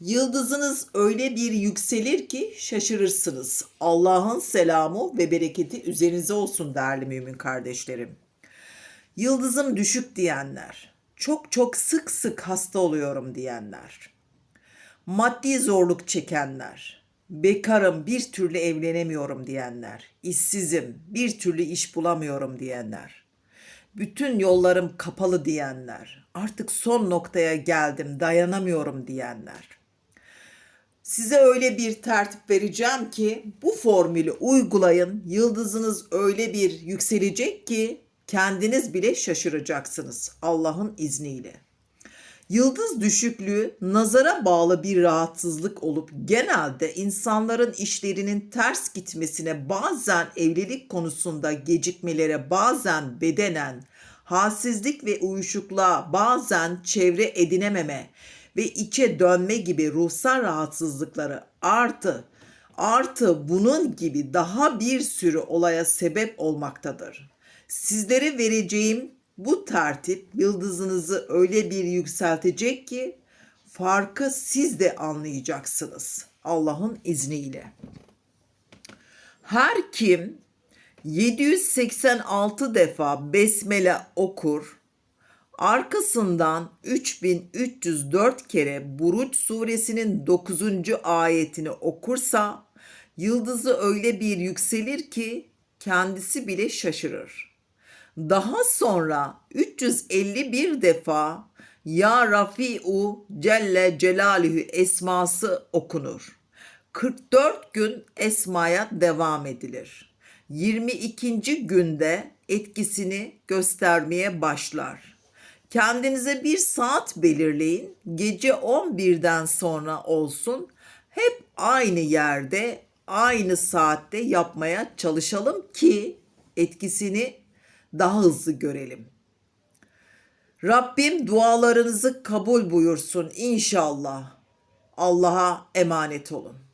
Yıldızınız öyle bir yükselir ki şaşırırsınız. Allah'ın selamı ve bereketi üzerinize olsun değerli mümin kardeşlerim. Yıldızım düşük diyenler, çok çok sık sık hasta oluyorum diyenler, maddi zorluk çekenler, bekarım bir türlü evlenemiyorum diyenler, işsizim bir türlü iş bulamıyorum diyenler, bütün yollarım kapalı diyenler, artık son noktaya geldim dayanamıyorum diyenler. Size öyle bir tertip vereceğim ki bu formülü uygulayın. Yıldızınız öyle bir yükselecek ki kendiniz bile şaşıracaksınız Allah'ın izniyle. Yıldız düşüklüğü nazara bağlı bir rahatsızlık olup genelde insanların işlerinin ters gitmesine bazen evlilik konusunda gecikmelere bazen bedenen halsizlik ve uyuşukluğa bazen çevre edinememe ve içe dönme gibi ruhsal rahatsızlıkları artı artı bunun gibi daha bir sürü olaya sebep olmaktadır. Sizlere vereceğim bu tertip yıldızınızı öyle bir yükseltecek ki farkı siz de anlayacaksınız Allah'ın izniyle. Her kim 786 defa besmele okur, arkasından 3304 kere Buruç suresinin 9. ayetini okursa yıldızı öyle bir yükselir ki kendisi bile şaşırır. Daha sonra 351 defa Ya Rafi'u Celle Celaluhu esması okunur. 44 gün esmaya devam edilir. 22. günde etkisini göstermeye başlar. Kendinize bir saat belirleyin. Gece 11'den sonra olsun. Hep aynı yerde, aynı saatte yapmaya çalışalım ki etkisini daha hızlı görelim. Rabbim dualarınızı kabul buyursun inşallah. Allah'a emanet olun.